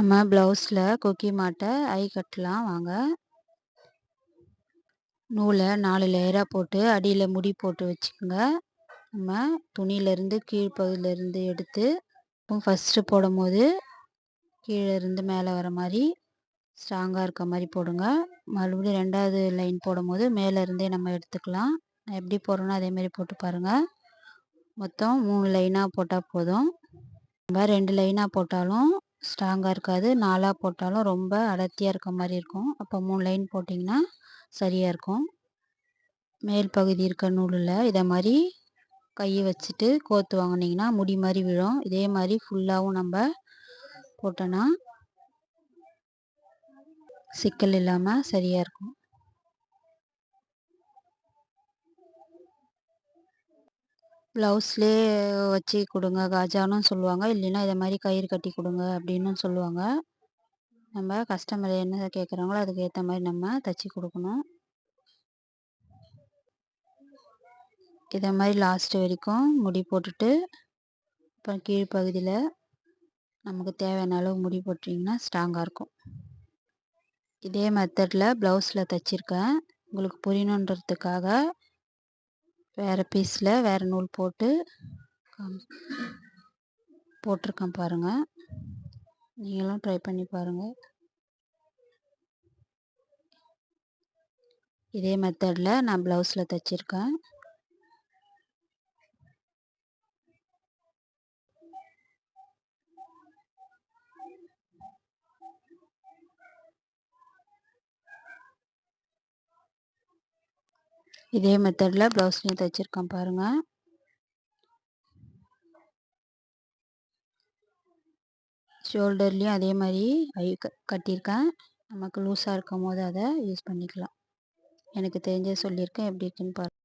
நம்ம ப்ளவுஸில் கொக்கி மாட்டை ஐ கட்டலாம் வாங்க. நூலை நாலு லேயராக போட்டு அடியில் முடி போட்டு வச்சுக்கோங்க. நம்ம துணியிலேருந்து கீழ்ப்பகுதியிலேருந்து எடுத்து ஃபஸ்ட்டு போடும் போது கீழே இருந்து மேலே வர மாதிரி ஸ்ட்ராங்காக இருக்க மாதிரி போடுங்க. மறுபடியும் ரெண்டாவது லைன் போடும்போது மேலே இருந்தே நம்ம எடுத்துக்கலாம். நான் எப்படி போடுறோன்னா அதேமாரி போட்டு பாருங்கள் மொத்தம் மூணு லைனாக போட்டால் போதும். நம்ம ரெண்டு லைனாக போட்டாலும் ஸ்ட்ராங்காக இருக்காது. நாலாக போட்டாலும் ரொம்ப அடர்த்தியாக இருக்க மாதிரி இருக்கும். அப்போ மூணு லைன் போட்டிங்கன்னா சரியாக இருக்கும். மேல் பகுதி இருக்க நூலில் இதை மாதிரி கையை வச்சுட்டு கோத்து வாங்கினீங்கன்னா முடி மாதிரி விழும். இதே மாதிரி ஃபுல்லாகவும் நம்ம போட்டோன்னா சிக்கல் இல்லாமல் சரியாக இருக்கும். ப்ளவுஸ்லேயே வச்சு கொடுங்க. காஜானும் சொல்லுவாங்க. இல்லைன்னா இதை மாதிரி கயிறு கட்டி கொடுங்க அப்படின்னு சொல்லுவாங்க. நம்ம கஸ்டமர் என்ன கேட்குறாங்களோ அதுக்கு ஏற்ற மாதிரி நம்ம தைச்சி கொடுக்கணும். இதை மாதிரி லாஸ்ட்டு வரைக்கும் முடி போட்டுட்டு அப்புறம் கீழ்ப்பகுதியில் நமக்கு தேவையான அளவு முடி போட்டிங்கன்னா ஸ்ட்ராங்காக இருக்கும். இதே மெத்தடில் ப்ளவுஸில் தைச்சிருக்கேன். உங்களுக்கு புரியணுன்றதுக்காக வேறு பீஸில் வேறு நூல் போட்டு போட்டிருக்கேன் பாருங்கள் நீங்களும் ட்ரை பண்ணி பாருங்கள் இதே மெத்தடில் நான் ப்ளவுஸில் தைச்சிருக்கேன். இதே மெத்தடில் ப்ளவுஸ்லேயும் தைச்சிருக்கேன் பாருங்கள் ஷோல்டர்லேயும் அதே மாதிரி ஐ க கட்டியிருக்கேன். நமக்கு லூஸாக இருக்கும் போது அதை யூஸ் பண்ணிக்கலாம். எனக்கு தெரிஞ்ச சொல்லியிருக்கேன். எப்படி இருக்குன்னு பாருங்கள்